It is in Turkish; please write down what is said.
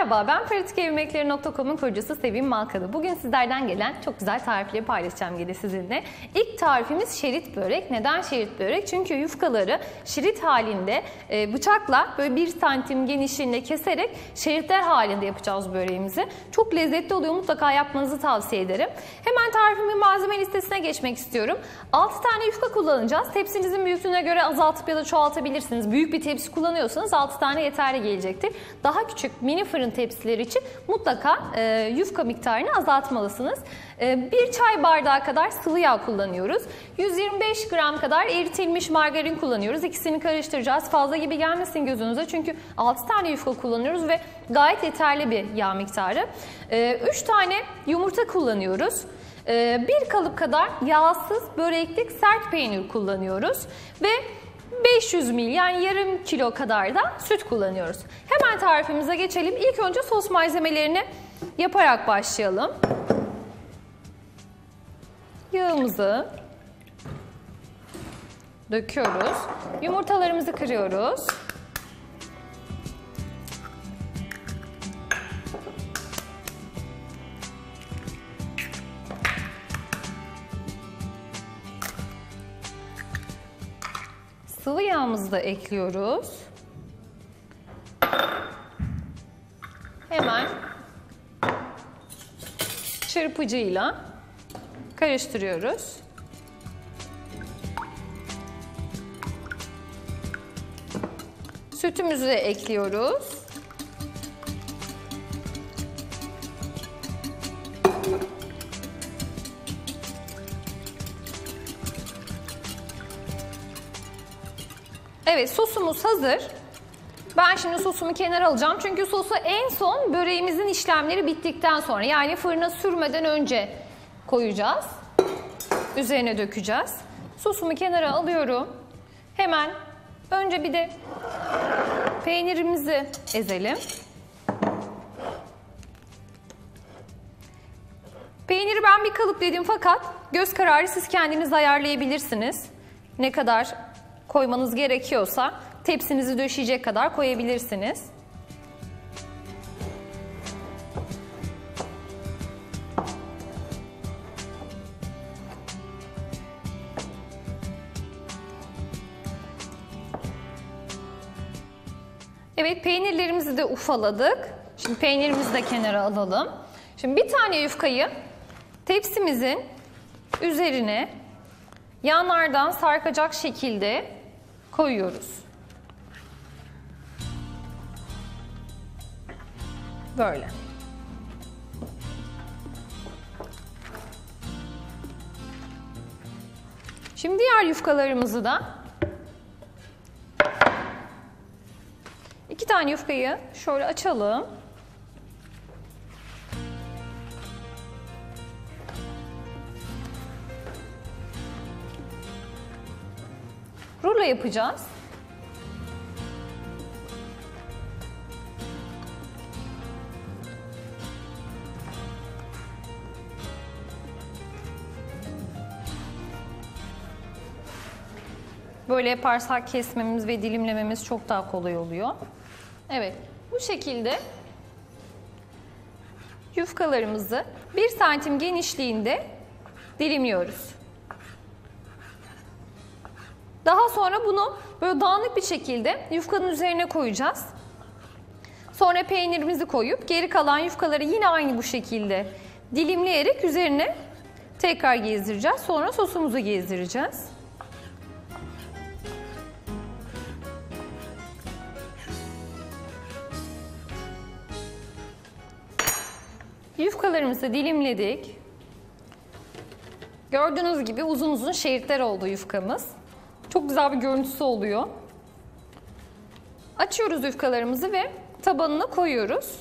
Merhaba, ben pratikevimekleri.com'un kurucusu Sevim Malkalı. Bugün sizlerden gelen çok güzel tarifleri paylaşacağım yine sizinle. İlk tarifimiz şerit börek. Neden şerit börek? Çünkü yufkaları şerit halinde e, bıçakla böyle bir santim genişliğinde keserek şeritler halinde yapacağız böreğimizi. Çok lezzetli oluyor. Mutlaka yapmanızı tavsiye ederim. Hemen tarifimin malzeme listesine geçmek istiyorum. 6 tane yufka kullanacağız. Tepsinizin büyüklüğüne göre azaltıp ya da çoğaltabilirsiniz. Büyük bir tepsi kullanıyorsanız 6 tane yeterli gelecektir. Daha küçük mini fırın tepsileri için mutlaka e, yufka miktarını azaltmalısınız. E, bir çay bardağı kadar sıvı yağ kullanıyoruz. 125 gram kadar eritilmiş margarin kullanıyoruz. İkisini karıştıracağız. Fazla gibi gelmesin gözünüze çünkü 6 tane yufka kullanıyoruz ve gayet yeterli bir yağ miktarı. 3 e, tane yumurta kullanıyoruz. E, bir kalıp kadar yağsız böreklik sert peynir kullanıyoruz ve 500 ml yani yarım kilo kadar da süt kullanıyoruz. Hemen tarifimize geçelim. İlk önce sos malzemelerini yaparak başlayalım. Yağımızı döküyoruz. Yumurtalarımızı kırıyoruz. Sıvı yağımızı da ekliyoruz. Hemen çırpıcıyla karıştırıyoruz. Sütümüzü de ekliyoruz. Evet sosumuz hazır. Ben şimdi sosumu kenara alacağım. Çünkü sosu en son böreğimizin işlemleri bittikten sonra yani fırına sürmeden önce koyacağız. Üzerine dökeceğiz. Sosumu kenara alıyorum. Hemen önce bir de peynirimizi ezelim. Peyniri ben bir kalıp dedim fakat göz kararı siz kendiniz ayarlayabilirsiniz. Ne kadar koymanız gerekiyorsa tepsinizi döşeyecek kadar koyabilirsiniz. Evet peynirlerimizi de ufaladık. Şimdi peynirimizi de kenara alalım. Şimdi bir tane yufkayı tepsimizin üzerine yanlardan sarkacak şekilde koyuyoruz. Böyle. Şimdi diğer yufkalarımızı da iki tane yufkayı şöyle açalım. Rulo yapacağız. Böyle yaparsak kesmemiz ve dilimlememiz çok daha kolay oluyor. Evet, bu şekilde yufkalarımızı 1 santim genişliğinde dilimliyoruz. Daha sonra bunu böyle dağınık bir şekilde yufkanın üzerine koyacağız. Sonra peynirimizi koyup geri kalan yufkaları yine aynı bu şekilde dilimleyerek üzerine tekrar gezdireceğiz. Sonra sosumuzu gezdireceğiz. Yufkalarımızı dilimledik. Gördüğünüz gibi uzun uzun şeritler oldu yufkamız. Çok güzel bir görüntüsü oluyor. Açıyoruz yufkalarımızı ve tabanına koyuyoruz.